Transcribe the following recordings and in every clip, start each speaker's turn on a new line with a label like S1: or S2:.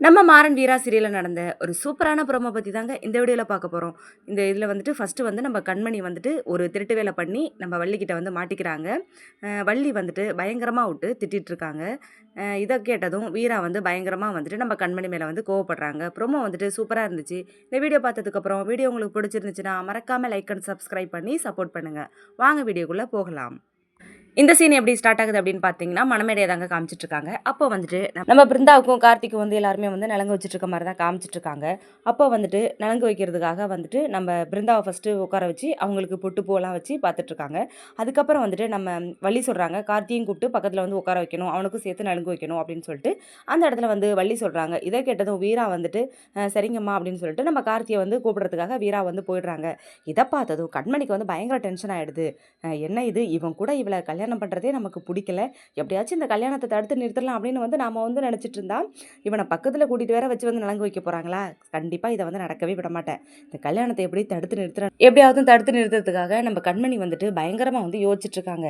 S1: நம்ம மாறன் வீரா சீரியலில் நடந்த ஒரு சூப்பரான ப்ரோமோ பற்றி தாங்க இந்த வீடியோவில் பார்க்க போகிறோம் இந்த இதில் வந்துட்டு ஃபஸ்ட்டு வந்து நம்ம கண்மணி வந்துட்டு ஒரு திருட்டு வேலை பண்ணி நம்ம வள்ளிக்கிட்ட வந்து மாட்டிக்கிறாங்க. வள்ளி வந்துட்டு பயங்கரமாக விட்டு திட்டிட்டுருக்காங்க இதை கேட்டதும் வீரா வந்து பயங்கரமாக வந்துட்டு நம்ம கண்மணி மேலே வந்து கோவப்படுறாங்க. ப்ரோமோ வந்துட்டு சூப்பராக இருந்துச்சு. இந்த வீடியோ பார்த்ததுக்கப்புறம் வீடியோ உங்களுக்கு பிடிச்சிருந்துச்சுன்னா மறக்காமல் லைக் அண்ட் சப்ஸ்கிரைப் பண்ணி சப்போர்ட் பண்ணுங்கள் வாங்க வீடியோக்குள்ளே போகலாம். இந்த சீன் எப்படி ஸ்டார்ட் ஆகுது அப்படின்னு பார்த்தீங்கன்னா மணமேடையை தாங்க காமிச்சிட்டு இருக்காங்க அப்போ வந்துட்டு நம்ம பிருந்தாவுக்கும் கார்த்திக்கும் வந்து எல்லாருமே வந்து நலங்கு வச்சுட்டு இருக்க மாதிரி தான் காமிச்சிட்டு இருக்காங்க அப்போ வந்துட்டு நலங்கு வைக்கிறதுக்காக வந்துட்டு நம்ம பிருந்தாவை ஃபஸ்ட்டு உட்கார வச்சு அவங்களுக்கு பொட்டு பூவெல்லாம் வச்சு பார்த்துட்ருக்காங்க அதுக்கப்புறம் வந்துட்டு நம்ம வள்ளி சொல்கிறாங்க கார்த்தியும் கூப்பிட்டு பக்கத்தில் வந்து உட்கார வைக்கணும். அவனுக்கும் சேர்த்து நலங்கு வைக்கணும் அப்படின்னு சொல்லிட்டு அந்த இடத்துல வந்து வள்ளி சொல்கிறாங்க இதை கேட்டதும் வீரா வந்துட்டு சரிங்கம்மா அப்படின்னு சொல்லிட்டு நம்ம கார்த்தியை வந்து கூப்பிடுறதுக்காக வீரா வந்து போயிடுறாங்க. இதை பார்த்ததும் கண்மணிக்கு வந்து பயங்கர டென்ஷன் ஆகிடுது என்ன இது? இவன் கூட இவளை கல்யாணம் பண்ணுறதே நமக்கு பிடிக்கல. எப்படியாச்சும் இந்த கல்யாணத்தை தடுத்து நிறுத்தலாம் அப்படின்னு வந்து நாம் வந்து நினச்சிட்டு இருந்தால் இவனை பக்கத்தில் கூட்டிகிட்டு வேற வச்சு வந்து நலங்கு வைக்க போகிறாங்களா கண்டிப்பாக இதை வந்து நடக்கவே விட மாட்டேன். இந்த கல்யாணத்தை எப்படி தடுத்து நிறுத்துறேன் எப்படியாவது தடுத்து நிறுத்துறதுக்காக நம்ம கண்மணி வந்துட்டு பயங்கரமாக வந்து யோசிச்சுட்ருக்காங்க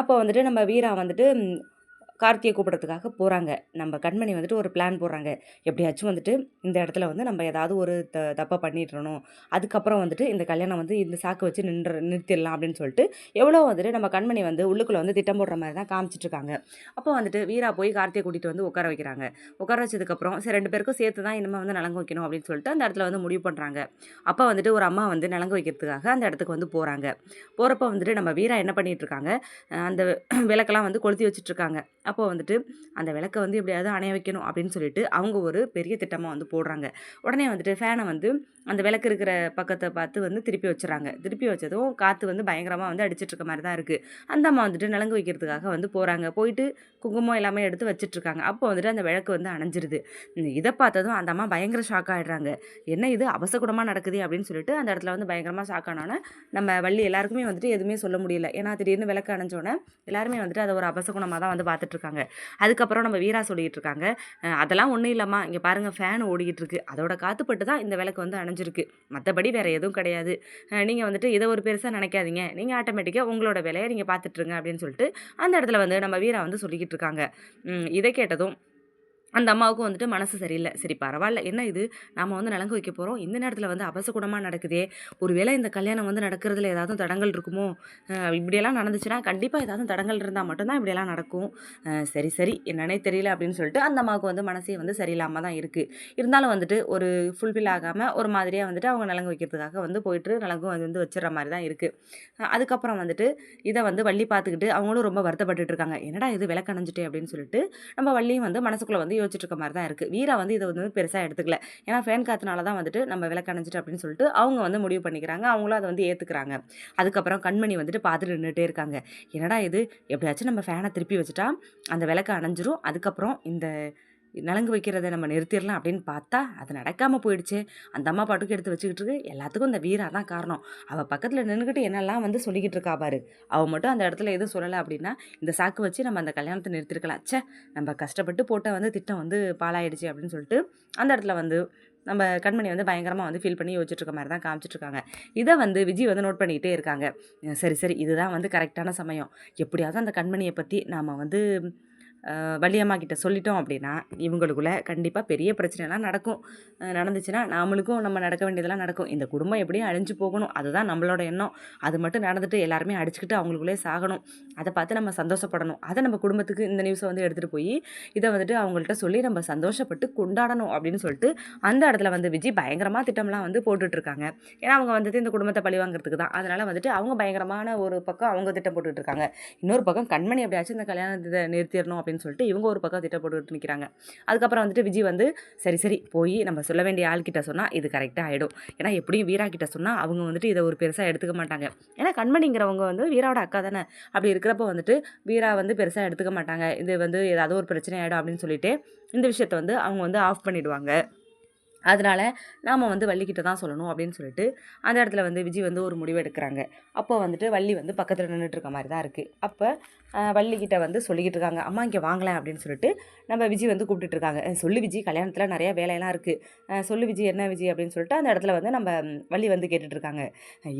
S1: அப்போ வந்துட்டு நம்ம வீரா வந்துட்டு கார்த்தியை கூப்பிட்றதுக்காக போகிறாங்க நம்ம கண்மணி வந்துட்டு ஒரு பிளான் போடுறாங்க. எப்படியாச்சும் வந்துட்டு இந்த இடத்துல வந்து நம்ம ஏதாவது ஒரு த தப்பை பண்ணிட்டுறணும் அதுக்கப்புறம் வந்துட்டு இந்த கல்யாணம் வந்து இந்த சாக்கு வச்சு நின்று நிறுத்திடலாம் அப்படின்னு சொல்லிட்டு எவ்வளோ வந்துட்டு நம்ம கண்மணி வந்து உள்ளுக்குள்ளே வந்து திட்டம் போடுற மாதிரி தான் காமிச்சிட்ருக்காங்க. அப்போ வந்துட்டு வீரா போய் கார்த்தியை கூட்டிகிட்டு வந்து உட்கார வைக்கிறாங்க. உட்கார வச்சதுக்கப்புறம் சரி ரெண்டு பேருக்கும் சேர்த்து தான் இனிமேல் வந்து நலங்கு வைக்கணும் அப்படின்னு சொல்லிட்டு அந்த இடத்துல வந்து முடிவு பண்ணுறாங்க அப்போ வந்துட்டு ஒரு அம்மா வந்து நலங்கு வைக்கிறதுக்காக அந்த இடத்துக்கு வந்து போகிறாங்க போகிறப்ப வந்துட்டு நம்ம வீரா என்ன பண்ணிகிட்ருக்காங்க அந்த விளக்கெல்லாம் வந்து கொளுத்தி வச்சுட்ருக்காங்க. அப்போ வந்துட்டு அந்த விளக்கை வந்து எப்படியாவது அணைய வைக்கணும் அப்படின்னு சொல்லிட்டு அவங்க ஒரு பெரிய திட்டமாக வந்து போடுறாங்க. உடனே வந்துட்டு ஃபேனை வந்து அந்த விளக்கு இருக்கிற பக்கத்தை பார்த்து வந்து திருப்பி வச்சுறாங்க. திருப்பி வச்சதும் காற்று வந்து பயங்கரமாக வந்து அடிச்சிட்ருக்க மாதிரி தான் இருக்குது அந்த அம்மா வந்துட்டு நலங்கு வைக்கிறதுக்காக வந்து போகிறாங்க போயிட்டு குங்குமம் எல்லாமே எடுத்து வச்சுட்ருக்காங்க அப்போ வந்துட்டு அந்த விளக்கு வந்து அணைஞ்சிருது. இதை பார்த்ததும் அந்த அம்மா பயங்கர ஷாக் ஆகிடுறாங்க என்ன இது? அவசகுடமாக நடக்குது அப்படின்னு சொல்லிட்டு அந்த இடத்துல வந்து பயங்கரமாக ஷாக் ஆனோன்னே நம்ம வள்ளி எல்லாருக்குமே வந்துட்டு எதுவுமே சொல்ல முடியல. ஏன்னா திடீர்னு விளக்கு அணைஞ்சோன்னே எல்லாருமே வந்துட்டு அதை ஒரு அபசகுணமாக தான் வந்து பார்த்துட்டு இருக்காங்க அதுக்கப்புறம் நம்ம வீரா சொல்லிகிட்டு இருக்காங்க அதெல்லாம் ஒன்றும் இல்லைம்மா. இங்கே பாருங்கள் ஃபேன் ஓடிக்கிட்டு இருக்கு அதோட காத்துப்பட்டு தான் இந்த விளக்கு வந்து அணைஞ்சிருக்கு. மற்றபடி வேறு எதுவும் கிடையாது. நீங்கள் வந்துட்டு இதை ஒரு பெருசாக நினைக்காதீங்க. நீங்கள் ஆட்டோமேட்டிக்காக உங்களோட வேலையை நீங்கள் பார்த்துட்ருங்க. அப்படின்னு சொல்லிட்டு அந்த இடத்துல வந்து நம்ம வீரா வந்து சொல்லிக்கிட்டு இருக்காங்க இதை கேட்டதும் அந்த அம்மாவுக்கும் வந்துட்டு மனசு சரியில்லை. சரி பரவாயில்ல என்ன இது? நாம் வந்து நலங்கு வைக்க போகிறோம் இந்த நேரத்தில் வந்து அபசகுணமாக நடக்குதே. ஒருவேளை இந்த கல்யாணம் வந்து நடக்கிறதுல ஏதாவது தடங்கள் இருக்குமோ? இப்படியெல்லாம் நடந்துச்சுன்னா கண்டிப்பாக ஏதாவது தடங்கள் இருந்தால் மட்டும்தான் இப்படியெல்லாம் நடக்கும். சரி சரி. என்னன்னே தெரியல அப்படின்னு சொல்லிட்டு அந்த அம்மாவுக்கு வந்து மனசே வந்து சரியில்லாமல் தான் இருக்குது இருந்தாலும் வந்துட்டு ஒரு ஃபுல்ஃபில் ஆகாமல் ஒரு மாதிரியாக வந்துட்டு அவங்க நலங்கு வைக்கிறதுக்காக வந்து போயிட்டு நலங்கும் அது வந்து வச்சிடற மாதிரி தான் இருக்குது அதுக்கப்புறம் வந்துட்டு இதை வந்து வள்ளி பார்த்துக்கிட்டு அவங்களும் ரொம்ப வருத்தப்பட்டுட்டு இருக்காங்க. என்னடா இது விளக்கணைஞ்சிட்டே அப்படின்னு சொல்லிட்டு நம்ம வள்ளியும் வந்து மனசுக்குள்ளே வந்து வச்சுட்டு இருக்க மாதிரி தான் இருக்குது வீரா வந்து இதை வந்து பெருசாக எடுத்துக்கல. ஏன்னா ஃபேன் காத்துனால தான் வந்துட்டு நம்ம விளக்கணைஞ்சிட்டு அப்படின்னு சொல்லிட்டு அவங்க வந்து முடிவு பண்ணிக்கிறாங்க. அவங்களும் அதை வந்து ஏற்றுக்கிறாங்க அதுக்கப்புறம் கண்மணி வந்துட்டு பார்த்துட்டு நின்றுட்டே இருக்காங்க. என்னடா இது? எப்படியாச்சும் நம்ம ஃபேனை திருப்பி வச்சுட்டா அந்த விளக்கு அணைஞ்சிரும். அதுக்கப்புறம் இந்த நலங்கு வைக்கிறதை நம்ம நிறுத்திடலாம் அப்படின்னு பார்த்தா அது நடக்காமல் போயிடுச்சு. அந்த அம்மா பாட்டுக்கு எடுத்து வச்சுக்கிட்டு இருக்கு. எல்லாத்துக்கும் இந்த வீரா தான் காரணம். அவள் பக்கத்தில் நின்றுக்கிட்டு என்னெல்லாம் வந்து சொல்லிக்கிட்டு இருக்கா பாரு. அவள் மட்டும் அந்த இடத்துல எதுவும் சொல்லலை அப்படின்னா இந்த சாக்கு வச்சு நம்ம அந்த கல்யாணத்தை நிறுத்திருக்கலாம். ச்சே நம்ம கஷ்டப்பட்டு போட்ட வந்து திட்டம் வந்து பாலாயிடுச்சு அப்படின்னு சொல்லிட்டு அந்த இடத்துல வந்து நம்ம கண்மணி வந்து பயங்கரமாக வந்து ஃபீல் பண்ணி யோசிச்சுட்டு இருக்க மாதிரி தான் காமிச்சிட்டு இருக்காங்க. இதை வந்து விஜய் வந்து நோட் பண்ணிக்கிட்டே இருக்காங்க. சரி சரி இதுதான் வந்து கரெக்டான சமயம். எப்படியாவது அந்த கண்மணியை பற்றி நாம் வந்து வள்ளியம்மா கிட்ட சொல்லிட்டோம் அப்படின்னா இவங்களுக்குள்ள கண்டிப்பாக பெரிய பிரச்சனைலாம் நடக்கும். நடந்துச்சுன்னா நாமளுக்கும் நம்ம நடக்க வேண்டியதெல்லாம் நடக்கும். இந்த குடும்பம் எப்படியும் அழிஞ்சு போகணும். அதுதான் நம்மளோட எண்ணம். அது மட்டும் நடந்துட்டு எல்லாருமே அடிச்சுக்கிட்டு அவங்களுக்குள்ளே சாகணும். அதை பார்த்து நம்ம சந்தோஷப்படணும். அதை நம்ம குடும்பத்துக்கு இந்த நியூஸை வந்து எடுத்துகிட்டு போய் இதை வந்துட்டு அவங்கள்ட்ட சொல்லி நம்ம சந்தோஷப்பட்டு கொண்டாடணும் அப்படின்னு சொல்லிட்டு அந்த இடத்துல வந்து விஜய் பயங்கரமாக திட்டம்லாம் வந்து போட்டுட்ருக்காங்க. ஏன்னா அவங்க வந்துட்டு இந்த குடும்பத்தை பழி வாங்குறதுக்கு தான். அதனால் வந்துட்டு அவங்க பயங்கரமான ஒரு பக்கம் அவங்க திட்டம் போட்டுட்டு இருக்காங்க இன்னொரு பக்கம் கண்மணி எப்படியாச்சும் இந்த கல்யாணத்தை நிறுத்திடணும் அப்படின்னு அப்படின்னு சொல்லிட்டு இவங்க ஒரு பக்கம் திட்டம் போட்டு நிற்கிறாங்க அதுக்கப்புறம் வந்துட்டு விஜய் வந்து சரி சரி போய் நம்ம சொல்ல வேண்டிய ஆள்கிட்ட சொன்னால் இது கரெக்டாக ஆகிடும் ஏன்னா எப்படியும் வீரா கிட்ட சொன்னால் அவங்க வந்துட்டு இதை ஒரு பெருசாக எடுத்துக்க மாட்டாங்க. ஏன்னா கண்மணிங்கிறவங்க வந்து வீராவோட அக்கா தானே. அப்படி இருக்கிறப்ப வந்துட்டு வீரா வந்து பெருசாக எடுத்துக்க மாட்டாங்க. இது வந்து ஏதாவது ஒரு பிரச்சனை ஆகிடும் அப்படின்னு சொல்லிட்டு இந்த விஷயத்தை வந்து அவங்க வந்து ஆஃப் பண்ணிடுவாங்க. அதனால் நாம் வந்து வள்ளிக்கிட்ட தான் சொல்லணும் அப்படின்னு சொல்லிட்டு அந்த இடத்துல வந்து விஜய் வந்து ஒரு முடிவு எடுக்கிறாங்க. அப்போ வந்துட்டு வள்ளி வந்து பக்கத்தில் நின்றுட்டு இருக்க மாதிரி தான் இருக்குது அப்போ வள்ளிக்கிட்ட வந்து சொல்லிக்கிட்டு இருக்காங்க அம்மா இங்கே வாங்கலாம் அப்படின்னு சொல்லிட்டு நம்ம விஜய் வந்து கூப்பிட்டுட்டு இருக்காங்க சொல்லு விஜய் கல்யாணத்தில் நிறையா வேலையெல்லாம் இருக்குது சொல்லு விஜய் என்ன விஜய் அப்படின்னு சொல்லிட்டு அந்த இடத்துல வந்து நம்ம வள்ளி வந்து கேட்டுட்ருக்காங்க.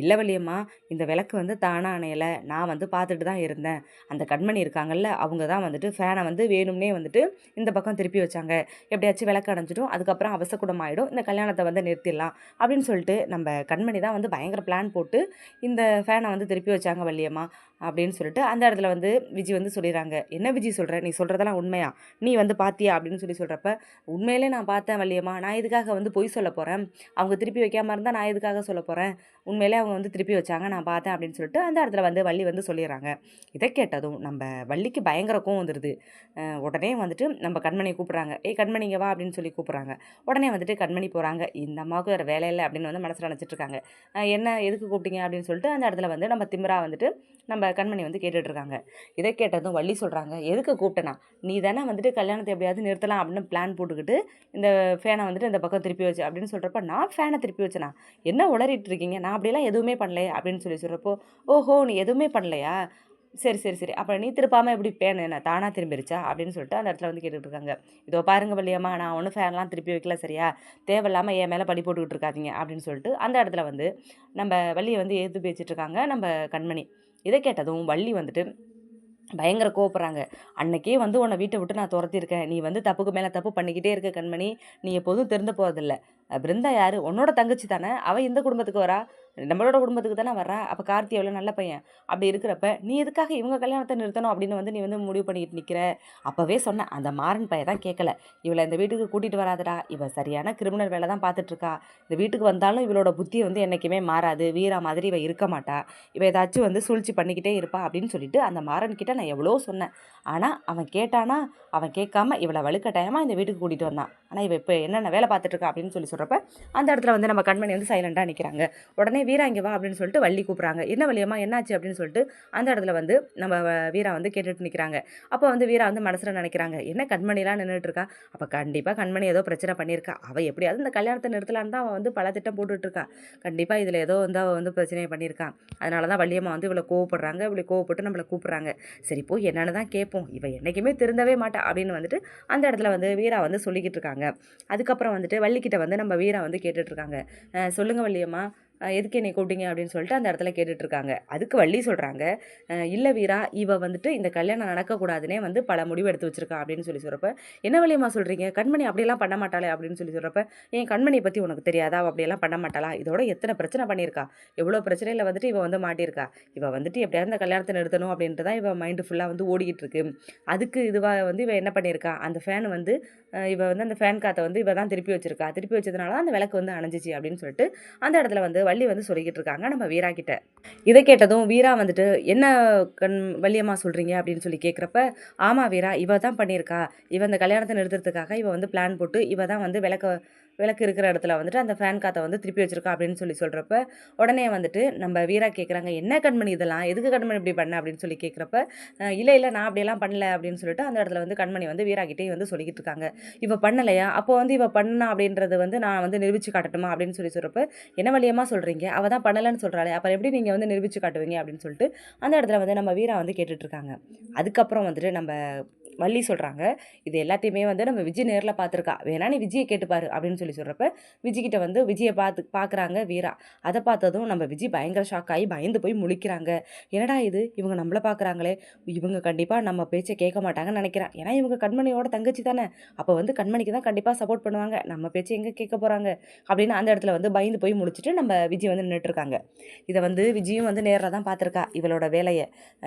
S1: இல்லை வள்ளியம்மா இந்த விளக்கு வந்து தானா அணையலை. நான் வந்து பார்த்துட்டு தான் இருந்தேன். அந்த கண்மணி இருக்காங்கல்ல அவங்க தான் வந்துட்டு ஃபேனை வந்து வேணும்னே வந்துட்டு இந்த பக்கம் திருப்பி வச்சாங்க. எப்படியாச்சும் விளக்கு அணைஞ்சிடும். அதுக்கப்புறம் அவசகுடம் ஆகிடும் இந்த கல்யாணத்தை வந்து நிறுத்திடலாம் அப்படின்னு சொல்லிட்டு நம்ம கண்மணி தான் வந்து பயங்கர பிளான் போட்டு இந்த ஃபேனை வந்து திருப்பி வச்சாங்க வள்ளியம்மா. அப்படின்னு சொல்லிட்டு அந்த இடத்துல வந்து விஜய் வந்து சொல்லிடுறாங்க. என்ன விஜய் சொல்கிற நீ சொல்கிறதெல்லாம் உண்மையா? நீ வந்து பாத்தியா? அப்படின்னு சொல்லி சொல்கிறப்ப உண்மையிலே நான் பார்த்தேன் வள்ளியம்மா நான் இதுக்காக வந்து பொய் சொல்ல போகிறேன் அவங்க திருப்பி வைக்காமல் இருந்தால் நான் எதுக்காக சொல்ல போகிறேன் உண்மையிலே அவங்க வந்து திருப்பி வச்சாங்க. நான் பார்த்தேன். அப்படின்னு சொல்லிட்டு அந்த இடத்துல வந்து வள்ளி வந்து சொல்லிடுறாங்க. இதை கேட்டதும் நம்ம வள்ளிக்கு பயங்கர கோவம் வந்துடுது உடனே வந்துட்டு நம்ம கண்மணியை கூப்பிட்றாங்க. ஏய் கண்மணிங்க வா. அப்படின்னு சொல்லி கூப்பிட்றாங்க. உடனே வந்துட்டு கண்மணி போகிறாங்க இந்த அம்மாவுக்கு வேறு வேலை இல்லை. அப்படின்னு வந்து மனசில் நினச்சிட்டு இருக்காங்க. என்ன? எதுக்கு கூப்பிட்டீங்க? அப்படின்னு சொல்லிட்டு அந்த இடத்துல வந்து நம்ம திமிரா வந்துட்டு நம்ம கண்மணி வந்து கேட்டுட்ருக்காங்க. இதை கேட்டதும் வள்ளி சொல்கிறாங்க எதுக்கு கூப்பிட்டேனா நீ தானே வந்துட்டு கல்யாணத்தை எப்படியாவது நிறுத்தலாம் அப்படின்னு பிளான் போட்டுக்கிட்டு இந்த ஃபேனை வந்துட்டு இந்த பக்கம் திருப்பி வச்சு அப்படின்னு சொல்கிறப்ப நான் ஃபேனை திருப்பி வச்சேனா? என்ன உளறிட்டு இருக்கீங்க? நான் அப்படிலாம் எதுவுமே பண்ணலையே அப்படின்னு சொல்லி சொல்கிறப்போ ஓஹோ நீ எதுவுமே பண்ணலையா? சரி சரி சரி. அப்புறம் நீ திருப்பாமல் எப்படி ஃபேன் என்ன தானாக திரும்பிருச்சா? அப்படின்னு சொல்லிட்டு அந்த இடத்துல வந்து கேட்டுட்டு இருக்காங்க இதோ பாருங்க வள்ளியம்மா நான் ஒன்றும் ஃபேன்லாம் திருப்பி வைக்கல சரியா? தேவையில்லாமல் என் மேலே படி போட்டுக்கிட்டு இருக்காதீங்க அப்படின்னு சொல்லிட்டு அந்த இடத்துல வந்து நம்ம வள்ளியை வந்து எதிர்த்து பேசிட்டு இருக்காங்க நம்ம கண்மணி. இதை கேட்டதும் வள்ளி வந்துட்டு பயங்கர கோவப்படுறாங்க. அன்னைக்கே வந்து உன்னை வீட்டை விட்டு நான் துரத்திருக்கேன் நீ வந்து தப்புக்கு மேலே தப்பு பண்ணிக்கிட்டே இருக்க கண்மணி. நீ எப்போதும் திறந்து போகிறதில்ல பிருந்தா யார்? உன்னோட தங்கச்சி தானே. அவள் இந்த குடும்பத்துக்கு வரா? நம்மளோட குடும்பத்துக்கு தானே வர்றா? அப்போ கார்த்தி எவ்வளோ நல்ல பையன்? அப்படி இருக்கிறப்ப நீ எதுக்காக இவங்க கல்யாணத்தை நிறுத்தணும்? அப்படின்னு வந்து நீ வந்து முடிவு பண்ணிட்டு நிற்கிற அப்போவே சொன்னேன் அந்த மாறன் பையன் தான் கேட்கல இவளை இந்த வீட்டுக்கு கூட்டிகிட்டு வராதடா. இவள் சரியான கிரிமினல் வேலை தான் பார்த்துட்ருக்கா இந்த வீட்டுக்கு வந்தாலும் இவளோட புத்தி வந்து என்றைக்குமே மாறாது. வீரா மாதிரி இவள் இருக்க மாட்டா. இவள் ஏதாச்சும் வந்து சூழ்ச்சி பண்ணிக்கிட்டே இருப்பா. அப்படின்னு சொல்லிட்டு அந்த மாறன் கிட்ட நான் எவ்வளோ சொன்னேன். ஆனால் அவன் கேட்டானா அவன் கேட்காம இவளை வலுக்கட்டாயமாக இந்த வீட்டுக்கு கூட்டிகிட்டு வந்தான். ஆனால் இவ இப்போ என்னென்ன வேலை பார்த்துட்ருக்கா அப்படின்னு சொல்லி சொல்கிறப்ப அந்த இடத்துல வந்து நம்ம கண்மணி வந்து சைலண்டாக நிற்கிறாங்க உடனே வீரா இங்கே வா அப்படின்னு சொல்லிட்டு வள்ளி கூப்பிட்றாங்க. என்ன வழியம்மா என்னாச்சு அப்படின்னு சொல்லிட்டு அந்த இடத்துல வந்து நம்ம வ- வீரா வந்து கேட்டுட்டு நிற்கிறாங்க அப்போ வந்து வீரா வந்து மனசில் நினைக்கிறாங்க என்ன கண்மணிலாம் நின்றுட்டு இருக்கா அப்போ கண்டிப்பாக கண்மணி ஏதோ பிரச்சனை பண்ணியிருக்கா. அவள் எப்படியாவது இந்த கல்யாணத்தை நிறுத்தலான்னு தான் அவள் வந்து பல திட்டம் போட்டுட்டு இருக்கா கண்டிப்பாக இதில் ஏதோ வந்து அவள் வந்து பிரச்சனையை பண்ணியிருக்கான் அதனால தான் வள்ளியம்மா வந்து இவ்வளோ கோவப்படுறாங்க. இவ்வளோ கோவப்பட்டு நம்மளை கூப்பிட்றாங்க. சரி போய் என்னென்னு தான் கேட்போம். இவள் என்றைக்குமே திருந்தவே மாட்டா. அப்படின்னு வந்துட்டு அந்த இடத்துல வந்து வீரா வந்து சொல்லிக்கிட்டு இருக்காங்க. அதுக்கப்புறம் வந்துட்டு வள்ளிக்கிட்ட வந்து நம்ம வீரா வந்து கேட்டுட்ருக்காங்க இருக்காங்க. வள்ளியம்மா. எதுக்கு என்னை கூப்பிட்டீங்க அப்படின்னு சொல்லிட்டு அந்த இடத்துல கேட்டுட்ருக்காங்க. அதுக்கு வள்ளி சொல்கிறாங்க இல்லை வீரா இவ வந்துட்டு இந்த கல்யாணம் நடக்கக்கூடாதுன்னே வந்து பல முடிவு எடுத்து வச்சிருக்கா அப்படின்னு சொல்லி சொல்கிறப்ப என்ன வழியம்மா சொல்கிறீங்க கண்மணி அப்படியெல்லாம் பண்ண மாட்டாளே அப்படின்னு சொல்லி சொல்கிறப்ப என் கண்மணியை பற்றி உனக்கு தெரியாதா? அப்படியெல்லாம் பண்ண மாட்டாளா? இதோட எத்தனை பிரச்சனை பண்ணியிருக்கா? எவ்வளோ பிரச்சனையில் வந்துட்டு இவன் வந்து மாட்டியிருக்கா? இவ வந்துட்டு எப்படியாவது இந்த கல்யாணத்தை நிறுத்தணும் அப்படின்ட்டு தான் இவன் மைண்டு ஃபுல்லாக வந்து ஓடிக்கிட்டு இருக்கு அதுக்கு இதுவாக வந்து இவன் என்ன பண்ணியிருக்கா? அந்த ஃபேன் வந்து இவள் வந்து அந்த ஃபேன் காற்றை வந்து இவ தான் திருப்பி வச்சிருக்கா. திருப்பி வச்சதுனால அந்த விளக்கு வந்து அணைஞ்சிச்சு அப்படின்னு சொல்லிட்டு அந்த இடத்துல வந்து வள்ளி வந்து சொல்லிக்கிட்டு இருக்காங்க நம்ம வீரா கிட்ட. இதை கேட்டதும் வீரா வந்துட்டு என்ன கண் வள்ளியம்மா சொல்கிறீங்க அப்படின்னு சொல்லி கேட்குறப்ப ஆமாம் வீரா இவ தான் பண்ணியிருக்கா. இவ இந்த கல்யாணத்தை நிறுத்துறதுக்காக இவ வந்து பிளான் போட்டு இவ தான் வந்து விளக்க விளக்கு இருக்கிற இடத்துல வந்துட்டு அந்த ஃபேன் காற்றை வந்து திருப்பி வச்சிருக்கா அப்படின்னு சொல்லி சொல்கிறப்ப உடனே வந்துட்டு நம்ம வீரா கேட்குறாங்க என்ன கண்மணி இதெல்லாம்? எதுக்கு கண்மணி இப்படி பண்ண? அப்படின்னு சொல்லி கேட்குறப்ப இல்லை இல்லை நான் அப்படியெல்லாம் பண்ணல அப்படின்னு சொல்லிட்டு அந்த இடத்துல வந்து கண்மணி வந்து வீராகிட்டே வந்து சொல்லிக்கிட்டு இருக்காங்க. இவ பண்ணலையா? அப்போ வந்து இவள் பண்ணா அப்படின்றது வந்து நான் வந்து நிரூபிச்சு காட்டட்டுமா அப்படின்னு சொல்லி சொல்கிறப்ப என்ன வழியமாக சொல்கிறீங்க அவள் தான் பண்ணலைன்னு சொல்கிறாளே அப்புறம் எப்படி நீங்கள் வந்து நிரூபிச்சு காட்டுவீங்க? அப்படின்னு சொல்லிட்டு அந்த இடத்துல வந்து நம்ம வீரா வந்து கேட்டுட்ருக்காங்க அதுக்கப்புறம் வந்துட்டு நம்ம வள்ளி சொல்கிறாங்க இது எல்லாத்தையுமே வந்து நம்ம விஜய் நேரில் பார்த்துருக்கா. வேணா நீ விஜயை கேட்டுப்பாரு அப்படின்னு சொல்லி சொல்கிறப்ப விஜய்கிட்ட வந்து விஜயை பார்த்து பார்க்குறாங்க வீரா. அதை பார்த்ததும் நம்ம விஜய் பயங்கர ஷாக் ஆகி பயந்து போய் முழிக்கிறாங்க. என்னடா இது? இவங்க நம்மளை பார்க்குறாங்களே. இவங்க கண்டிப்பாக நம்ம பேச்சை கேட்க மாட்டாங்கன்னு நினைக்கிறேன். ஏன்னா இவங்க கண்மணியோட தங்கச்சி தானே. அப்போ வந்து கண்மணிக்கு தான் கண்டிப்பாக சப்போர்ட் பண்ணுவாங்க. நம்ம பேச்சை எங்கே கேட்க போகிறாங்க அப்படின்னு அந்த இடத்துல வந்து பயந்து போய் முடிச்சுட்டு நம்ம விஜய் வந்து நின்றுட்டுருக்காங்க இதை வந்து விஜயும் வந்து நேரில் தான் பார்த்துருக்கா இவளோட வேலையை.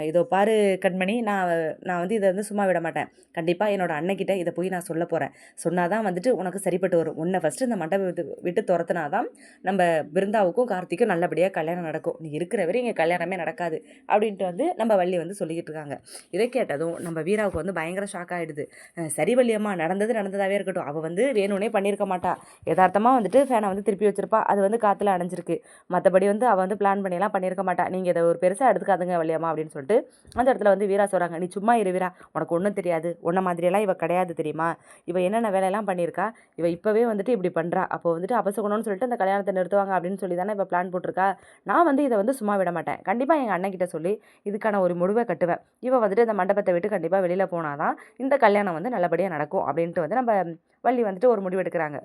S1: இதோ பாரு கண்மணி நான் நான் வந்து இதை வந்து சும்மா விட மாட்டேன். கண்டிப்பாக என்னோட அன்னைக்கிட்ட இதை போய் நான் சொல்ல போகிறேன் சொன்னால் தான் வந்துட்டு உனக்கு சரிப்பட்டு வரும். உன்னை ஃபஸ்ட்டு இந்த மண்டபம் விட்டு விட்டு துரத்துனா தான் நம்ம பிருந்தாவுக்கும் கார்த்திக்கும் நல்லபடியாக கல்யாணம் நடக்கும். நீ இருக்கிற வரை இங்கே கல்யாணமே நடக்காது அப்படின்ட்டு வந்து நம்ம வள்ளி வந்து சொல்லிக்கிட்டு இருக்காங்க. இதை கேட்டதும் நம்ம வீராவுக்கு வந்து பயங்கர ஷாக் ஆகிடுது சரி வள்ளியம்மா நடந்தது நடந்ததாகவே இருக்கட்டும். அவள் வந்து வேணும்னே பண்ணியிருக்க மாட்டா. யதார்த்தமாக வந்துட்டு ஃபேனை வந்து திருப்பி வச்சிருப்பா. அது வந்து காற்றுல அணைஞ்சிருக்கு. மற்றபடி வந்து அவள் வந்து பிளான் பண்ணியெல்லாம் பண்ணியிருக்க மாட்டா. நீங்கள் இதை ஒரு பெருசாக எடுத்துக்காதுங்க வள்ளியம்மா அப்படின்னு சொல்லிட்டு அந்த இடத்துல வந்து வீரா சொல்கிறாங்க நீ சும்மா இரு வீரா. உனக்கு ஒன்றும் தெரியாது. தெரியாது உன்ன மாதிரியெல்லாம் இவள் கிடையாது தெரியுமா? இவள் என்னென்ன வேலையெல்லாம் பண்ணியிருக்கா? இவள் இப்போவே வந்துட்டு இப்படி பண்ணுறா அப்போ வந்துட்டு அபசகுணம்னு சொல்லிட்டு அந்த கல்யாணத்தை நிறுத்துவாங்க அப்படின்னு சொல்லி தானே இப்போ பிளான் போட்டிருக்கா? நான் வந்து இதை வந்து சும்மா விட மாட்டேன். கண்டிப்பாக எங்கள் அண்ணன் கிட்ட சொல்லி இதுக்கான ஒரு முடிவை கட்டுவேன். இவள் வந்துட்டு இந்த மண்டபத்தை விட்டு கண்டிப்பாக வெளியில் போனாதான் இந்த கல்யாணம் வந்து நல்லபடியாக நடக்கும் அப்படின்ட்டு வந்து நம்ம வள்ளி வந்துட்டு ஒரு முடிவு எடுக்கிறாங்க.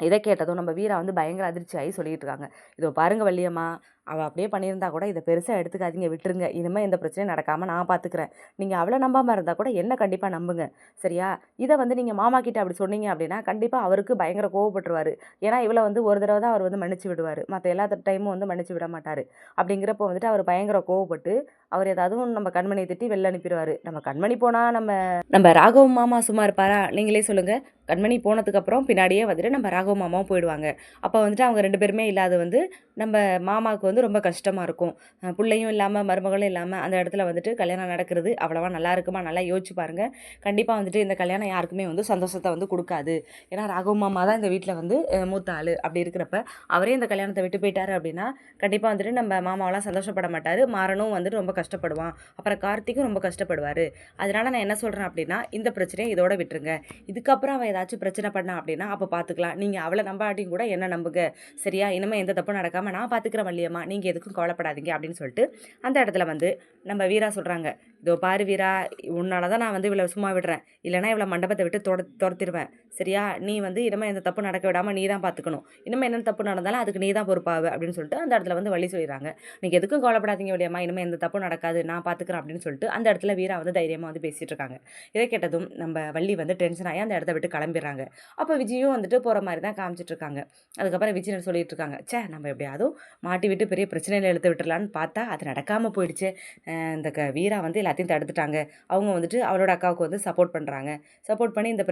S1: இதை கேட்டதும் நம்ம வீரா வந்து பயங்கர அதிர்ச்சி ஆகி சொல்லிட்டு இருக்காங்க. இதோ பாருங்க வள்ளியம்மா அவள் அப்படியே பண்ணியிருந்தா கூட இதை பெருசாக எடுத்துக்காதீங்க விட்டுருங்க. இனிமேல் எந்த பிரச்சனையும் நடக்காமல் நான் பார்த்துக்கிறேன் நீங்கள் அவளை நம்பாமல் இருந்தால் கூட என்ன கண்டிப்பாக நம்புங்க. சரியா? இதை வந்து நீங்கள் மாமா கிட்ட அப்படி சொன்னீங்க அப்படின்னா கண்டிப்பாக அவருக்கு பயங்கர கோவப்பட்டுருவார். ஏன்னா இவளை வந்து ஒரு தடவை தான் அவர் வந்து மன்னிச்சு விடுவார். மற்ற எல்லா டைமும் வந்து மன்னிச்சு விட மாட்டார். அப்படிங்கிறப்போ வந்துட்டு அவர் பயங்கர கோவப்பட்டு அவர் ஏதாவது நம்ம கண்மணியை திட்டி வெளில அனுப்பிடுவார் நம்ம கண்மணி போனால் நம்ம நம்ம ராகவ மாமா சும்மா இருப்பாரா? நீங்களே சொல்லுங்கள் கண்மணி போனதுக்கப்புறம் பின்னாடியே வந்துட்டு நம்ம ராகவ மாமாவும் போயிடுவாங்க. அப்போ வந்துட்டு அவங்க ரெண்டு பேருமே இல்லாத வந்து நம்ம மாமாவுக்கு வந்து வந்து ரொம்ப கஷ்டமாக இருக்கும். பிள்ளையும் இல்லாமல் மருமகளும் இல்லாமல் அந்த இடத்துல வந்துட்டு கல்யாணம் நடக்கிறது. அவ்வளோவா நல்லா இருக்குமா? நல்லா யோசிச்சு பாருங்கள் கண்டிப்பாக வந்துட்டு இந்த கல்யாணம் யாருக்குமே வந்து சந்தோஷத்தை வந்து கொடுக்காது. ஏன்னா ராகவ மாமா தான் இந்த வீட்டில் வந்து மூத்த ஆள் அப்படி இருக்கிறப்ப அவரே இந்த கல்யாணத்தை விட்டு போயிட்டாரு அப்படின்னா கண்டிப்பாக வந்துட்டு நம்ம மாமாவெல்லாம் சந்தோஷப்பட மாட்டார். மாறனும் வந்துட்டு ரொம்ப கஷ்டப்படுவான். அப்புறம் கார்த்திக்கும் ரொம்ப கஷ்டப்படுவார். அதனால் நான் என்ன சொல்கிறேன் அப்படின்னா இந்த பிரச்சனையை இதோட விட்டுருங்க. இதுக்கப்புறம் அவன் ஏதாச்சும் பிரச்சனை பண்ணான் அப்படின்னா அப்போ பார்த்துக்கலாம் நீங்கள் அவளை நம்பாட்டியும் கூட என்ன நம்புங்க? சரியா? இனிமேல் எந்த தப்பும் நடக்காமல் நான் பார்த்துக்கிறேன் வள்ளியம்மா நீங்கள் எதுக்கும் கவலைப்படாதீங்க அப்படின்னு சொல்லிட்டு அந்த இடத்துல வந்து நம்ம வீரா சொல்கிறாங்க இதோ பாரு வீரா உன்னால தான் நான் வந்து இவளை சும்மா விடுறேன். இல்லைனா இவளை மண்டபத்தை விட்டு தொட துரத்திடுவேன். சரியா? நீ வந்து இனிமேல் எந்த தப்பு நடக்க விடாமல் நீ தான் பார்த்துக்கணும் இனிமேல் என்ன தப்பு நடந்தாலும் அதுக்கு நீ தான் பொறுப்பாவு அப்படின்னு சொல்லிட்டு அந்த இடத்துல வந்து வழி சொல்லிடுறாங்க. நீங்கள் எதுக்கும் கவலைப்படாதீங்க வழியம்மா இனிமேல் எந்த தப்பும் நடக்காது நான் பார்த்துக்கிறேன் அப்படின்னு சொல்லிட்டு அந்த இடத்துல வீரா வந்து தைரியமாக வந்து பேசிகிட்டு இருக்காங்க. இதை கேட்டதும் நம்ம வள்ளி வந்து டென்ஷன் ஆகி அந்த இடத்த விட்டு கிளம்பிடுறாங்க. அப்போ விஜயும் வந்துட்டு போகிற மாதிரி தான் காமிச்சிட்டு இருக்காங்க. அதுக்கப்புறம் விஜய் சொல்லிட்டு இருக்காங்க ச்சே நம்ம எப்படியாவது மாட்டி விட்டு பெரிய பிரச்சனையில் எடுத்து விட்டுலான்னு பார்த்தா அது நடக்காமல் போயிடுச்சு. இந்த க வீரா வந்து எல்லாத்தையும் தடுத்துட்டாங்க. அவங்க வந்துட்டு அவளோட அக்காவுக்கு வந்து சப்போர்ட் பண்ணுறாங்க சப்போர்ட் பண்ணி இந்த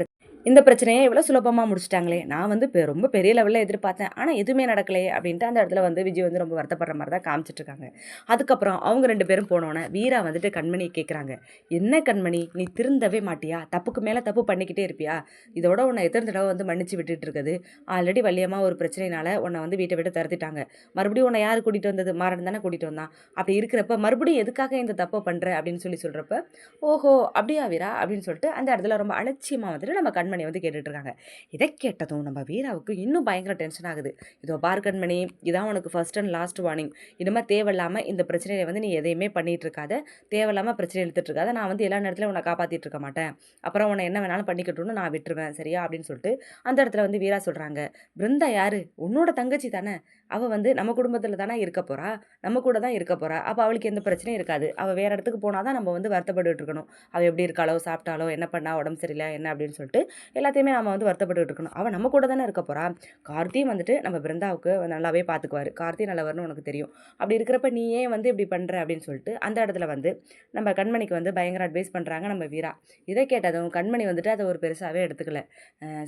S1: இந்த பிரச்சனையை இவ்வளோ சுலபமாக முடிச்சிட்டாங்களே. நான் வந்து இப்போ ரொம்ப பெரிய லெவலில் எதிர்பார்த்தேன். ஆனால் எதுவுமே நடக்கலையே அப்படின்ட்டு அந்த இடத்துல வந்து விஜய் வந்து ரொம்ப வருத்தப்படுற மாதிரி தான் காமிச்சிட்டு இருக்காங்க. அதுக்கப்புறம் அவங்க ரெண்டு பேரும் போனோன்னே வீரா வந்துட்டு கண்மணியை கேட்குறாங்க என்ன கண்மணி? நீ திருந்தவே மாட்டியா? தப்புக்கு மேலே தப்பு பண்ணிக்கிட்டே இருப்பியா? இதோட உன்னை எத்தனை தடவை வந்து மன்னிச்சு விட்டுட்டு இருக்குது. ஆல்ரெடி வள்ளியமாக ஒரு பிரச்சனைனால உன்னை வந்து வீட்டை விட்டு துரத்திட்டாங்க. மறுபடியும் உன்னை யார் கூட்டிகிட்டு வந்தது? மாறன் தானே கூட்டிகிட்டு வந்தான். அப்படி இருக்கிறப்ப மறுபடியும் எதுக்காக இந்த தப்பை பண்ணுற அப்படின்னு சொல்லி சொல்கிறப்ப ஓஹோ அப்படியா வீரா? அப்படின்னு சொல்லிட்டு அந்த இடத்துல ரொம்ப அலட்சியமாக வந்துட்டு நம்ம கண் கண்மணி வந்து கேட்டுட்டு இருக்காங்க இதை கேட்டதும் நம்ம வீராவுக்கு இன்னும் பயங்கர டென்ஷன் ஆகுது. இதோ பார் கண்மணி இதான் உனக்கு ஃபர்ஸ்ட் அண்ட் லாஸ்ட் வார்னிங் இனிமேல் தேவையில்லாமல் இந்த பிரச்சனையை வந்து நீ எதையுமே பண்ணிகிட்டு இருக்காத தேவையில்லாமல் பிரச்சனை எடுத்துகிட்டு இருக்காத நான் வந்து எல்லா நேரத்துலையும் உன்னை காப்பாற்றிட்டு இருக்க மாட்டேன் அப்புறம் உன்னை என்ன வேணாலும் பண்ணிக்கட்டும்னு நான் விட்டுருவேன் சரியா? அப்படின்னு சொல்லிட்டு அந்த இடத்துல வந்து வீரா சொல்கிறாங்க பிருந்தா யார்? உன்னோட தங்கச்சி தானே. அவள் வந்து நம்ம குடும்பத்தில் தானே இருக்க போகிறா நம்ம கூட தான் இருக்க போகிறா அப்போ அவளுக்கு எந்த பிரச்சனையும் இருக்காது. அவள் வேறு இடத்துக்கு போனால் தான் நம்ம வந்து வருத்தப்பட்டு இருக்கணும் அவள் எப்படி இருக்காளோ சாப்பிட்டாலோ என்ன பண்ணா உடம்பு சரியில்லை என்ன அப்படின்னு சொல்லிட்டு எல்லாத்தையுமே நம்ம வந்து வருத்தப்பட்டு இருக்கணும். அவள் நம்ம கூட தானே இருக்க போகிறா கார்த்தியும் வந்துட்டு நம்ம பிருந்தாவுக்கு நல்லாவே பார்த்துக்குவார் கார்த்தி நல்லவர்னு உனக்கு தெரியும். அப்படி இருக்கிறப்ப நீ ஏன் வந்து இப்படி பண்ணுற அப்படின்னு சொல்லிட்டு அந்த இடத்துல வந்து நம்ம கண்மணிக்கு வந்து பயங்கர அட்வைஸ் பண்ணுறாங்க நம்ம வீரா. இதை கேட்டதும் கண்மணி வந்துட்டு அதை ஒரு பெருசாகவே எடுத்துக்கல.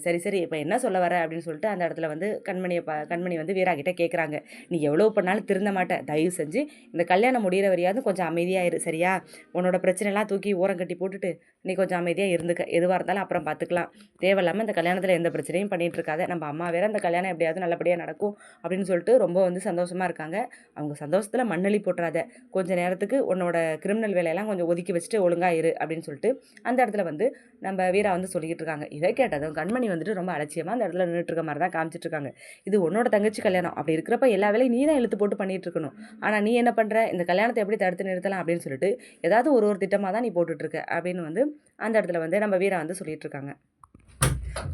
S1: சரி சரி இப்போ என்ன சொல்ல வர அப்படின்னு சொல்லிட்டு அந்த இடத்துல வந்து கண்மணியை ப கண்மணி வந்து வீரா கிட்டே கேட்குறாங்க நீ எவ்வளோ பண்ணாலும் திருந்த மாட்டேன் தயவு செஞ்சு இந்த கல்யாணம் முடிகிற வரையாவது கொஞ்சம் அமைதியாயிரு சரியா? உன்னோட பிரச்சனைலாம் தூக்கி ஓரம் கட்டி போட்டுட்டு நீ கொஞ்சம் அமைதியாக இருந்துக்க. எதுவாக இருந்தாலும் அப்புறம் பார்த்துக்கலாம் தேவையில்லாமல் இந்த கல்யாணத்தில் எந்த பிரச்சனையும் பண்ணிகிட்டு இருக்காத நம்ம அம்மா வேறு அந்த கல்யாணம் எப்படியாவது நல்லபடியாக நடக்கும் அப்படின்னு சொல்லிட்டு ரொம்ப வந்து சந்தோஷமாக இருக்காங்க. அவங்க சந்தோஷத்தில் மண்ணள்ளி போட்டுறாத. கொஞ்ச நேரத்துக்கு உன்னோட கிரிமினல் வேலையெல்லாம் கொஞ்சம் ஒதுக்கி வச்சுட்டு ஒழுங்காக இரு அப்படின்னு சொல்லிட்டு அந்த இடத்துல வந்து நம்ம வீரா வந்து சொல்லிக்கிட்டு இருக்காங்க. இதை கேட்டதும் கண்மணி வந்துட்டு ரொம்ப அலட்சியமாக அந்த இடத்துல நின்றுட்டு இருக்க மாதிரி தான் காமிச்சிட்டு இருக்காங்க. இது உன்னோட தங்கச்சி கல்யாணம். அப்படி இருக்கிறப்ப எல்லா வேலையும் நீ தான் இழுத்து போட்டு பண்ணிகிட்டு இருக்கணும். ஆனால் நீ என்ன பண்ணுற இந்த கல்யாணத்தை எப்படி தடுத்து நிறுத்தலாம் அப்படின்னு சொல்லிட்டு ஏதாவது ஒரு ஒரு திட்டமாக தான் நீ போட்டுட்ருக்க அப்படின்னு வந்து அந்த இடத்துல வந்து நம்ம வீரா வந்து சொல்லிகிட்டு இருக்காங்க.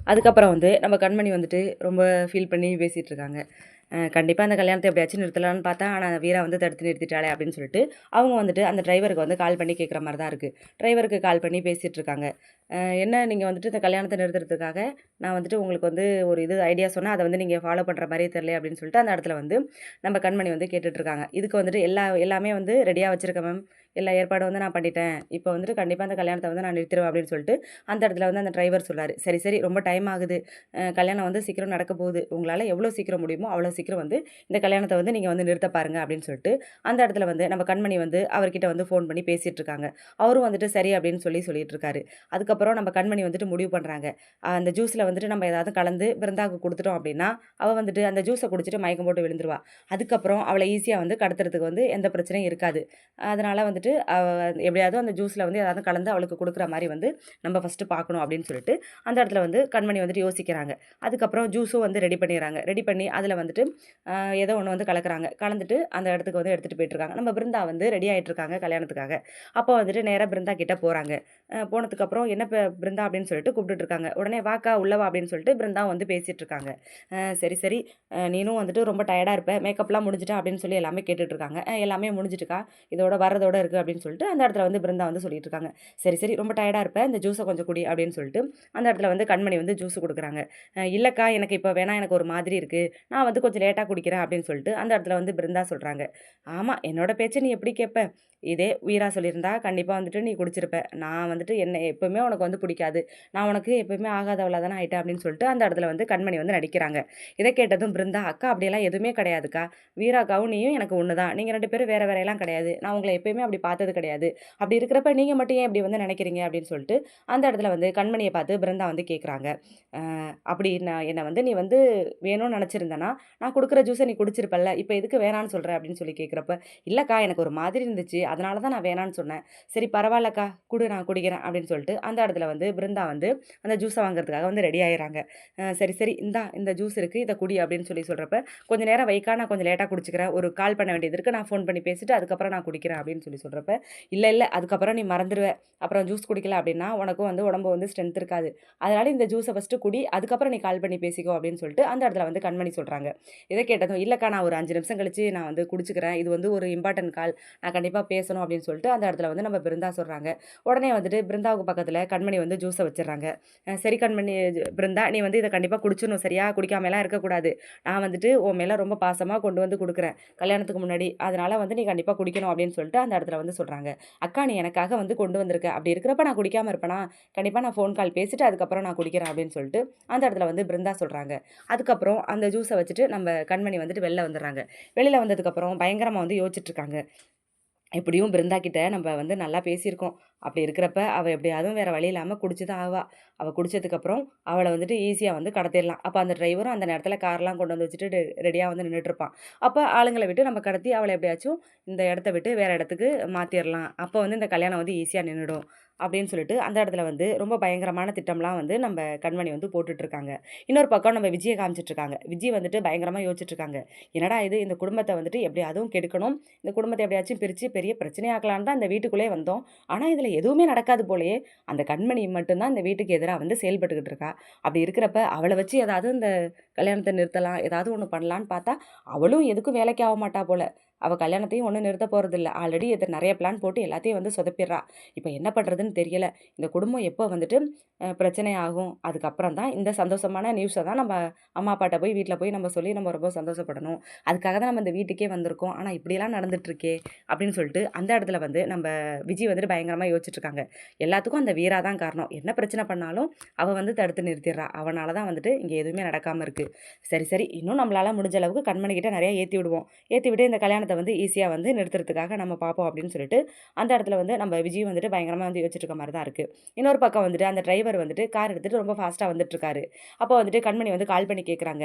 S1: அதுக்கப்புறம் வந்து நம்ம கண்மணி வந்துட்டு ரொம்ப ஃபீல் பண்ணி பேசிகிட்டு இருக்காங்க கண்டிப்பாக அந்த கல்யாணத்தை எப்படியாச்சும் நிறுத்தலாம்னு பார்த்தா ஆனால் வீரா வந்து தடுத்து நிறுத்திட்டாளே அப்படின்னு சொல்லிட்டு அவங்க வந்துட்டு அந்த டிரைவருக்கு வந்து கால் பண்ணி கேட்குற மாதிரி தான் இருக்குது டிரைவருக்கு கால் பண்ணி பேசிகிட்டு இருக்காங்க என்ன நீங்கள் வந்துட்டு இந்த கல்யாணத்தை நிறுத்துறதுக்காக நான் வந்துட்டு உங்களுக்கு வந்து ஒரு இது ஐடியா சொன்னால் அதை வந்து நீங்கள் ஃபாலோ பண்ணுற மாதிரியே தெரியல அப்படின்னு சொல்லிட்டு அந்த இடத்துல வந்து நம்ம கண்மணி வந்து கேட்டுட்ருக்காங்க இதுக்கு வந்துட்டு எல்லா எல்லாமே வந்து ரெடியாக வச்சுருக்கேன் மேம் எல்லா ஏற்பாடும் வந்து நான் பண்ணிட்டேன். இப்போ வந்துட்டு கண்டிப்பாக அந்த கல்யாணத்தை வந்து நான் நிறுத்திடுவேன் அப்படின்னு சொல்லிட்டு அந்த இடத்துல வந்து அந்த டிரைவர் சொல்றாரு. சரி சரி ரொம்ப டைம் ஆகுது. கல்யாணம் வந்து சீக்கிரம் நடக்க போகுது. உங்களால் எவ்வளோ சீக்கிரம் முடியுமோ அவ்வளோ சீக்கிரம் வந்து இந்த கல்யாணத்தை வந்து நீங்கள் வந்து நிறுத்த பாருங்க அப்படின்னு சொல்லிட்டு அந்த இடத்துல வந்து நம்ம கண்மணி வந்து அவர்கிட்ட வந்து ஃபோன் பண்ணி பேசிகிட்டு இருக்காங்க. அவரும் வந்துட்டு சரி அப்படின்னு சொல்லி சொல்லிட்டு இருக்காரு. அதுக்கப்புறம் நம்ம கண்மணி வந்துட்டு முடிவு பண்ணுறாங்க அந்த ஜூஸில் வந்துட்டு நம்ம ஏதாவது கலந்து பிருந்தாவுக்கு கொடுத்துட்டோம் அப்படின்னா அவள் வந்துட்டு அந்த ஜூஸை குடிச்சிட்டு மயக்கம் போட்டு விழுந்துருவா. அதுக்கப்புறம் அவளை ஈஸியாக வந்து கடத்துறதுக்கு வந்து எந்த பிரச்சனையும் இருக்காது. அதனால் வந்துட்டு வந்துட்டு அவ எப்படியாவது அந்த ஜூஸில் வந்து ஏதாவது கலந்து அவளுக்கு கொடுக்குற மாதிரி வந்து நம்ம ஃபஸ்ட்டு பார்க்கணும் அப்படின்னு சொல்லிட்டு அந்த இடத்துல வந்து கண்மணி வந்துட்டு யோசிக்கிறாங்க. அதுக்கப்புறம் ஜூஸும் வந்து ரெடி பண்ணிடுறாங்க. ரெடி பண்ணி அதில் வந்துட்டு ஏதோ ஒன்று வந்து கலக்குறாங்க. கலந்துட்டு அந்த இடத்துக்கு வந்து எடுத்துகிட்டு போயிட்டுருக்காங்க நம்ம பிருந்தா வந்து ரெடி ஆகிட்டு இருக்காங்க கல்யாணத்துக்காக. அப்போ வந்துட்டு நேராக பிருந்தா கிட்டே போகிறாங்க போனதுக்கப்புறம் என்ன பிருந்தா? அப்படின்னு சொல்லிட்டு கூப்பிட்டுட்டு இருக்காங்க உடனே வாக்கா உள்ளவா அப்படின்னு சொல்லிட்டு பிருந்தா வந்து பேசிகிட்டு இருக்காங்க சரி சரி. நீனும் வந்துட்டு ரொம்ப டயர்டாக இருப்ப. மேக்கப்லாம் முடிஞ்சிட்டா? அப்படின்னு சொல்லி எல்லாமே கேட்டுட்ருக்காங்க. எல்லாமே முடிஞ்சிட்டுக்கா? இதோட வரதோட இருக்குது அப்படின்னு சொல்லிட்டு அந்த இடத்துல வந்து பிருந்தா வந்து சொல்லிட்டு இருக்காங்க சரி சரி. ரொம்ப டயர்டாக இருப்ப. இந்த ஜூஸை கொஞ்சம் குடி அப்படின்னு சொல்லிட்டு அந்த இடத்துல வந்து கண்மணி வந்து ஜூஸ் கொடுக்குறாங்க. இல்லைக்கா. எனக்கு இப்போ வேணா எனக்கு ஒரு மாதிரி இருக்குது நான் வந்து கொஞ்சம் லேட்டாக குடிக்கிறேன் அப்படின்னு சொல்லிட்டு அந்த இடத்துல வந்து பிருந்தா சொல்கிறாங்க ஆமாம் என்னோட பேச்சை நீ எப்படி கேட்ப இதே உயிராக சொல்லியிருந்தா கண்டிப்பாக வந்துட்டு நீ குடிச்சிருப்ப. நான் வந்து வந்துட்டு என்ன எப்போவுமே உனக்கு வந்து பிடிக்காது. நான் உனக்கு எப்பவுமே ஆகாதவளாக தானே அப்படின்னு சொல்லிட்டு அந்த இடத்துல வந்து கண்மணி வந்து நடிக்கிறாங்க. இதை கேட்டதும் பிருந்தா அக்கா அப்படியெல்லாம் எதுவுமே கிடையாதுக்கா. வீரா கவுனியும் எனக்கு ஒன்று தான் நீங்கள் ரெண்டு பேரும் வேறு வேறையெல்லாம் கிடையாது. நான் உங்களை எப்பயுமே அப்படி பார்த்தது கிடையாது. அப்படி இருக்கிறப்ப நீங்கள் மட்டும் ஏன் இப்படி வந்து நினைக்கிறீங்க? அப்படின்னு சொல்லிட்டு அந்த இடத்துல வந்து கண்மணியை பார்த்து பிருந்தா வந்து கேட்குறாங்க அப்படி நான் என்னை வந்து நீ வந்து வேணும்னு நினச்சிருந்தனா நான் கொடுக்குற ஜூஸை நீ குடிச்சிருப்பல்ல. இப்போ எதுக்கு வேணான்னு சொல்கிற அப்படின்னு சொல்லி கேட்குறப்ப இல்லைக்கா எனக்கு ஒரு மாதிரி இருந்துச்சு. அதனால தான் நான் வேணான்னு சொன்னேன். சரி பரவாயில்லக்கா. குடு நான் குடிக்கிறேன். அப்படின்னு சொல்லிட்டு அந்த இடத்துல வந்து பிருந்தா வந்து அந்த ஜூஸை வாங்குறதுக்காக வந்து ரெடி ஆகிறாங்க சரி சரி இந்தா இந்த ஜூஸ் இருக்குது இதை குடி அப்படின்னு சொல்லி சொல்கிறப்ப கொஞ்சம் நேரம் வைக்கா நான் கொஞ்சம் லேட்டாக குடிச்சிக்கிறேன். ஒரு கால் பண்ண வேண்டியது இருக்குது நான் ஃபோன் பண்ணி பேசிட்டு அதுக்கப்புறம் நான் குடிக்கிறேன் அப்படின்னு சொல்லி சொல்கிறப்ப இல்லை இல்லை அதுக்கப்புறம் நீ மறந்துடுவேன் அப்புறம் ஜூஸ் குடிக்கல அப்படின்னா உனக்கும் வந்து உடம்பு வந்து ஸ்ட்ரென்த் இருக்காது. அதனால இந்த ஜூஸை ஃபஸ்ட்டு குடி அதுக்கப்புறம் நீ கால் பண்ணி பேசிக்கோ அப்படின்னு சொல்லிட்டு அந்த இடத்துல வந்து கண்மணி சொல்கிறாங்க இதை கேட்டதும் இல்லைக்கா நான் ஒரு அஞ்சு நிமிஷம் கழிச்சு நான் வந்து குடிச்சிக்கிறேன். இது வந்து ஒரு இம்பார்ட்டன்ட் கால் நான் கண்டிப்பாக பேசணும் அப்படின்னு சொல்லிட்டு அந்த இடத்துல வந்து நம்ம பிருந்தா சொல்கிறாங்க உடனே வந்துட்டு பிருந்தாவுக்கு பக்கத்தில் கண்மணி வந்து ஜூஸை வச்சிடுறாங்க. சரி கண்மணி பிருந்தா நீ வந்து இதை கண்டிப்பாக குடிச்சிடணும் சரியா? குடிக்காமலாம் இருக்கக்கூடாது. நான் வந்துட்டு உன் மேலே ரொம்ப பாசமாக கொண்டு வந்து கொடுக்குறேன். கல்யாணத்துக்கு முன்னாடி. அதனால் வந்து நீ கண்டிப்பாக குடிக்கணும் அப்படின்னு சொல்லிட்டு அந்த இடத்துல வந்து சொல்கிறாங்க அக்கா நீ எனக்காக வந்து கொண்டு வந்திருக்க. அப்படி இருக்கிறப்ப நான் குடிக்காமல் இருப்பேனா? கண்டிப்பாக நான் ஃபோன் கால் பேசிட்டு அதுக்கப்புறம் நான் குடிக்கிறேன் அப்படின்னு சொல்லிட்டு அந்த இடத்துல வந்து பிருந்தா சொல்கிறாங்க அதுக்கப்புறம் அந்த ஜூஸை வச்சுட்டு நம்ம கண்மணி வந்துட்டு வெளில வந்துடுறாங்க. வெளியில் வந்ததுக்கப்புறம் பயங்கரமாக வந்து யோசிச்சுட்ருக்காங்க எப்படியும் பிருந்தாக்கிட்ட நம்ம வந்து நல்லா பேசியிருக்கோம். அப்படி இருக்கிறப்ப அவள் எப்படியாவது வேறு வழி இல்லாமல் குடிச்சு தான் ஆவா. அவள் குடிச்சதுக்கப்புறம் அவளை வந்துட்டு ஈஸியாக வந்து கடத்திடலாம். அப்போ அந்த டிரைவரும் அந்த நேரத்தில் கார்லாம் கொண்டு வந்து வச்சுட்டு ரெடியாக வந்து நின்றுட்டு இருப்பான் அப்போ ஆளுங்களை விட்டு நம்ம கடத்தி அவளை எப்படியாச்சும் இந்த இடத்த விட்டு வேறு இடத்துக்கு மாற்றிடலாம் அப்போ வந்து இந்த கல்யாணம் வந்து ஈஸியாக நின்றுடும் அப்படின்னு சொல்லிட்டு அந்த இடத்துல வந்து ரொம்ப பயங்கரமான திட்டம்லாம் வந்து நம்ம கண்மணி வந்து போட்டுட்ருக்காங்க. இன்னொரு பக்கம் நம்ம விஜயை காமிச்சிட்ருக்காங்க. விஜய் வந்துட்டு பயங்கரமாக யோசிச்சிட்டுருக்காங்க என்னடா இது? இந்த குடும்பத்தை வந்துட்டு எப்படி அதுவும் கெடுக்கணும்? இந்த குடும்பத்தை எப்படியாச்சும் பிரித்து பெரிய பிரச்சனையாக்கலான்னு தான் இந்த வீட்டுக்குள்ளே வந்தோம். ஆனால் இதில் எதுவுமே நடக்காது போலயே. அந்த கண்மணி மட்டும்தான் இந்த வீட்டுக்கு எதிராக வந்து செயல்பட்டுக்கிட்டு இருக்கா. அப்படி இருக்கிறப்ப அவளை வச்சு ஏதாவது இந்த கல்யாணத்தை நிறுத்தலாம் ஏதாவது ஒன்று பண்ணலான்னு பார்த்தா அவளும் எதுக்கும் வேலைக்கு ஆக மாட்டா போல. அவள் கல்யாணத்தையும் ஒன்றும் நிறுத்த போகிறதில்ல ஆல்ரெடி இதை நிறைய பிளான் போட்டு எல்லாத்தையும் வந்து சொதப்பிடுறா. இப்போ என்ன பண்ணுறதுன்னு தெரியலை. இந்த குடும்பம் எப்போ வந்துட்டு பிரச்சனை ஆகும்? அதுக்கப்புறம் தான் இந்த சந்தோஷமான நியூஸை தான் நம்ம அம்மா அப்பாட்ட போய் வீட்டில் போய் நம்ம சொல்லி நம்ம ரொம்ப சந்தோஷப்படணும். அதுக்காக தான் நம்ம இந்த வீட்டுக்கே வந்திருக்கோம். ஆனால் இப்படியெல்லாம் நடந்துட்டுருக்கே அப்படின்னு சொல்லிட்டு அந்த இடத்துல வந்து நம்ம விஜய் வந்துட்டு பயங்கரமாக யோசிச்சுட்ருக்காங்க. எல்லாத்துக்கும் அந்த வீரா தான் காரணம். என்ன பிரச்சனை பண்ணாலும் அவள் வந்து தடுத்து நிறுத்திடுறா. அவனால தான் வந்துட்டு இங்கே எதுவுமே நடக்காமல் இருக்குது சரி சரி. இன்னும் நம்மளால் முடிஞ்ச அளவுக்கு கண்மணிக்கிட்ட நிறைய ஏற்றி விடுவோம். ஏற்றி விட்டு இந்த கல்யாணத்தை வந்து ஈஸியாக வந்து நிறுத்துறதுக்காக நம்ம பார்ப்போம் அப்படின்னு சொல்லிட்டு அந்த இடத்துல வந்து நம்ம விஜய் வந்துட்டு பயங்கரமாக வந்து யோசிச்சிருக்க மாதிரி தான் இருக்குது இன்னொரு பக்கம் வந்துட்டு அந்த டிரைவர் வந்துட்டு கார் எடுத்துகிட்டு ரொம்ப ஃபாஸ்ட்டாக வந்துட்டுருக்காரு அப்போ வந்துட்டு கண்மணி வந்து கால் பண்ணி கேட்குறாங்க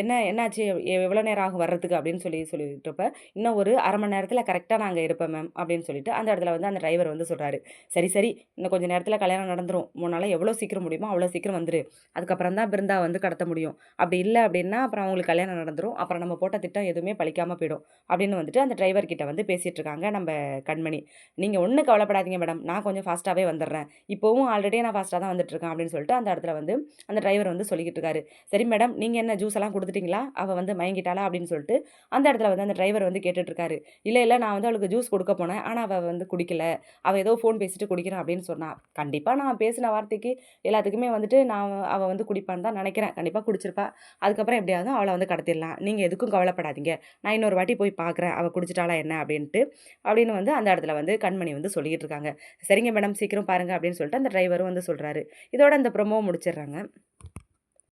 S1: என்ன என்னாச்சு? எவ்வளோ நேரம் ஆகும் வர்றதுக்கு? அப்படின்னு சொல்லி சொல்லிட்டுப்ப இன்னும் ஒரு அரை மணி நேரத்தில் கரெக்டாக நாங்கள் இருப்போம் மேம் அப்படின்னு சொல்லிட்டு அந்த இடத்துல வந்து அந்த டிரைவர் வந்து சொல்கிறாரு சரி சரி. இன்னும் கொஞ்சம் நேரத்தில் கல்யாணம் நடந்துடும் மூணு நாளாக எவ்வளோ சீக்கிரம் முடியுமோ அவ்வளோ சீக்கிரம் வந்துடு அதுக்கப்புறம் தான் பிருந்தா வந்து கடத்த முடியும். அப்படி இல்லை அப்படின்னா அப்புறம் அவங்களுக்கு கல்யாணம் நடந்துடும் அப்புறம் நம்ம போட்ட திட்டம் எதுவுமே பழிக்காமல் போயிடும். அப்படின்னு வந்துட்டு அந்த டிரைவர் கிட்ட வந்து பேசிகிட்டு இருக்காங்க. நம்ம கண்மணி. நீங்கள் ஒன்றும் கவலைப்படாதீங்க மேடம் நான் கொஞ்சம் ஃபாஸ்ட்டாகவே வந்துடுறேன். இப்போவும் ஆல்ரெடி நான் ஃபாஸ்ட்டாக தான் வந்துட்டுருக்கேன் அப்படின்னு சொல்லிட்டு அந்த இடத்துல வந்து அந்த டிரைவர் வந்து சொல்லிக்கிட்டு இருக்காரு. சரி மேடம் நீங்கள் என்ன ஜூஸ் எல்லாம் கொடுத்துட்டீங்களா? அவள் வந்து மயங்கிட்டாளா? அப்படின்னு சொல்லிட்டு அந்த இடத்துல வந்து அந்த டிரைவர் வந்து கேட்டுட்ருக்காரு இல்லை இல்லை நான் வந்து அவளுக்கு ஜூஸ் கொடுக்க போனேன். ஆனால் அவள் வந்து குடிக்கல. அவள் ஏதோ ஃபோன் பேசிட்டு குடிக்கிறான் அப்படின்னு சொன்னான் கண்டிப்பாக நான் பேசின வார்த்தைக்கு எல்லாத்துக்குமே வந்துட்டு நான் அவள் வந்து குடிப்பான்னு தான் நினைக்கிறேன். கண்டிப்பாக குடிச்சிருப்பா. அதுக்கப்புறம் எப்படியாவது அவளை வந்து கடத்திடலாம். நீங்கள் எதுக்கும் கவலைப்படாதீங்க. நான் இன்னொரு வாட்டி போய் பார்க்குறேன் அவள் குடிச்சிட்டாளா என்ன அப்படின்ட்டு அப்படின்னு வந்து அந்த இடத்துல வந்து கண்மணி வந்து சொல்லிக்கிட்டு இருக்காங்க. சரிங்க மேடம் சீக்கிரம் பாருங்க அப்படின்னு சொல்லிட்டு அந்த டிரைவரும் வந்து சொல்கிறாரு இதோட அந்த ப்ரொமோ முடிச்சிடுறாங்க.